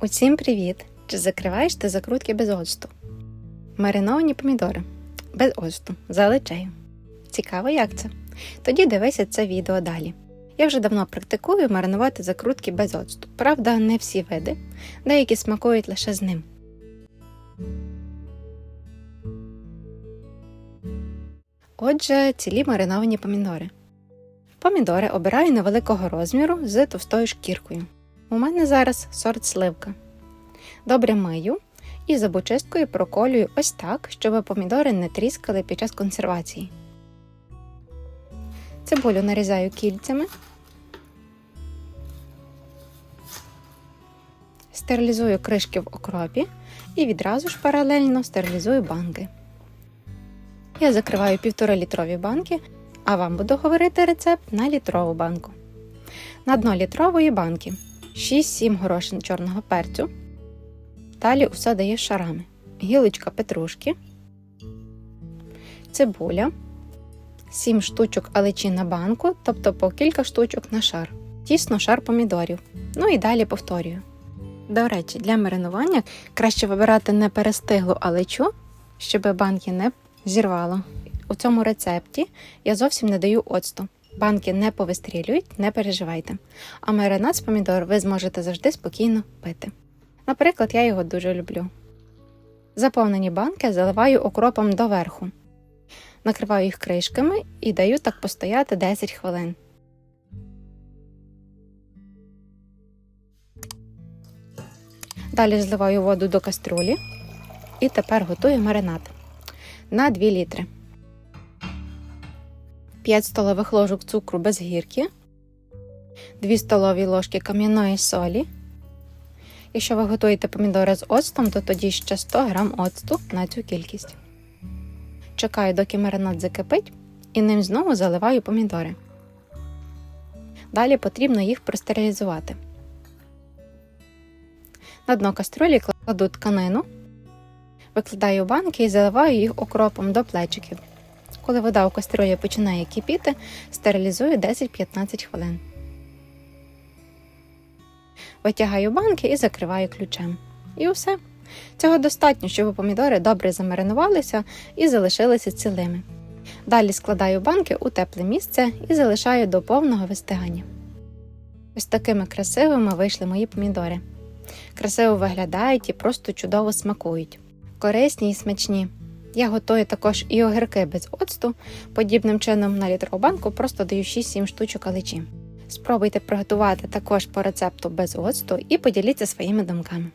Усім привіт! Чи закриваєш ти закрутки без оцту? Мариновані помідори без оцту за лечею. Цікаво, як це? Тоді дивися це відео далі. Я вже давно практикую маринувати закрутки без оцту. Правда, не всі види, деякі смакують лише з ним. Отже, цілі мариновані помідори. Помідори обираю невеликого розміру з товстою шкіркою. У мене зараз сорт сливка. Добре мию і зубочисткою проколюю ось так, щоб помідори не тріскали під час консервації. Цибулю нарізаю кільцями. Стерилізую кришки в окропі і відразу ж паралельно стерилізую банки. Я закриваю 1,5 літрові банки, а вам буду говорити рецепт на літрову банку. На дно літрової банки 6-7 горошин чорного перцю. Далі усе дає шарами. Гілочка петрушки, цибуля, 7 штучок алечі на банку, тобто по кілька штучок на шар. Тісно шар помідорів. Ну і далі повторюю. До речі, для маринування краще вибирати не перестиглу алечу, щоб банки не зірвало. У цьому рецепті я зовсім не даю оцту. Банки не повистрілюють, не переживайте. А маринад з помідор ви зможете завжди спокійно пити. Наприклад, я його дуже люблю. Заповнені банки заливаю окропом доверху. Накриваю їх кришками і даю так постояти 10 хвилин. Далі зливаю воду до каструлі і тепер готую маринад на 2 літри. 5 столових ложок цукру без гірки, 2 столові ложки кам'яної солі. Якщо ви готуєте помідори з оцтом, то тоді ще 100 г оцту на цю кількість. Чекаю, доки маринад закипить, і ним знову заливаю помідори. Далі потрібно їх простерилізувати. На дно каструлі кладу тканину, викладаю банки і заливаю їх окропом до плечиків. Коли вода у каструлі починає кипіти, стерилізую 10-15 хвилин. Витягаю банки і закриваю ключем. І все. Цього достатньо, щоб помідори добре замаринувалися і залишилися цілими. Далі складаю банки у тепле місце і залишаю до повного вистигання. Ось такими красивими вийшли мої помідори. Красиво виглядають і просто чудово смакують. Корисні і смачні. Я готую також і огірки без оцту. Подібним чином на літрову банку просто даю 6-7 штучок аличі. Спробуйте приготувати також по рецепту без оцту і поділіться своїми думками.